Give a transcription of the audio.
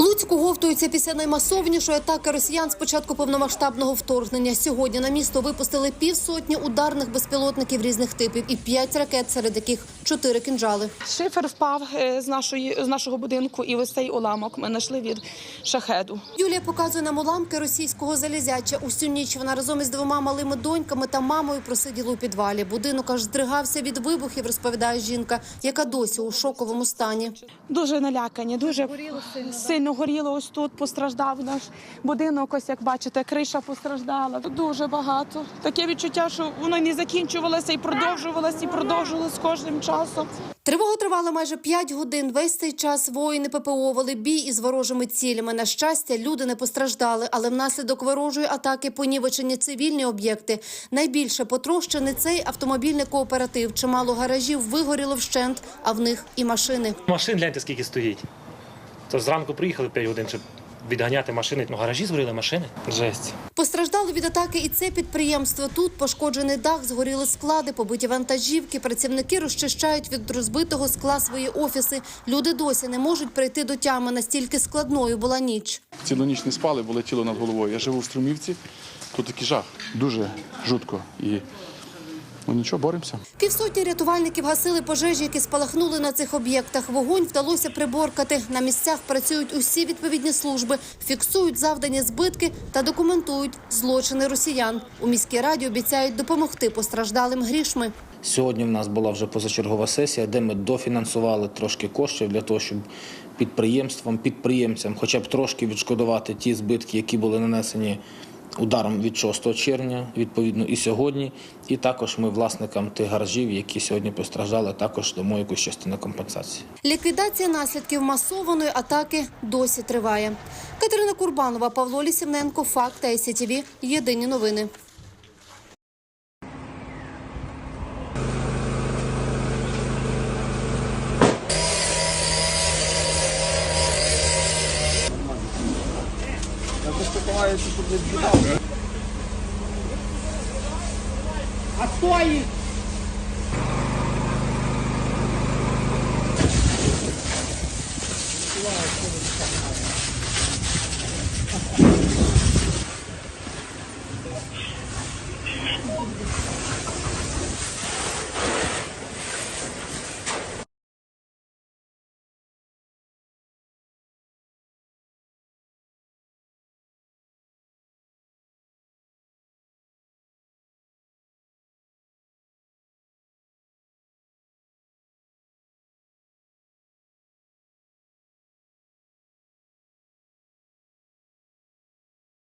Ooh. Луцьку говтується після наймасовнішої атаки росіян з початку повномасштабного вторгнення. Сьогодні на місто випустили півсотні ударних безпілотників різних типів і п'ять ракет, серед яких чотири кінжали. Шифер впав е, з нашої з нашого будинку, і ось цей уламок ми знайшли від шахеду. Юлія показує нам уламки російського залізяча. Усю ніч вона разом із двома малими доньками та мамою просиділа у підвалі. Будинок аж здригався від вибухів, розповідає жінка, яка досі у шоковому стані. Дуже налякані, дуже сильно горіло. Ось тут постраждав наш будинок. Ось як бачите, криша постраждала. Тут дуже багато. Таке відчуття, що воно не закінчувалося і продовжувалося, і продовжувалося з кожним часом. Тривога тривала майже 5 годин. Весь цей час воїни ППО вели бій із ворожими цілями. На щастя, люди не постраждали, але внаслідок ворожої атаки понівечені цивільні об'єкти. Найбільше потрощений цей автомобільний кооператив. Чимало гаражів вигоріло вщент, а в них і машини. Машин гляньте, скільки стоїть. То зранку приїхали 5 годин, щоб відганяти машини. Ну, гаражі згоріли машини. Жесть. Постраждало від атаки і це підприємство. Тут пошкоджений дах, згоріли склади, побиті вантажівки. Працівники розчищають від розбитого скла свої офіси. Люди досі не можуть прийти до тями. Настільки складною була ніч. Цілу ніч не спали, бо летіло над головою. Я живу в Струмівці, тут такий жах, дуже жутко. І ну нічого, боремося. Півсотні рятувальників гасили пожежі, які спалахнули на цих об'єктах. Вогонь вдалося приборкати. На місцях працюють усі відповідні служби, фіксують завдані збитки та документують злочини росіян. У міській раді обіцяють допомогти постраждалим грішми. Сьогодні в нас була вже позачергова сесія, де ми дофінансували трошки коштів для того, щоб підприємствам, підприємцям, хоча б трошки відшкодувати ті збитки, які були нанесені ударом від 6 червня, відповідно, і сьогодні. І також ми власникам тих гаражів, які сьогодні постраждали, також дамо якусь частину компенсації. Ліквідація наслідків масованої атаки досі триває. Катерина Курбанова, Павло Лісівненко, Факт та СІТВ. Єдині новини. покупаю эти чтобы Отстой!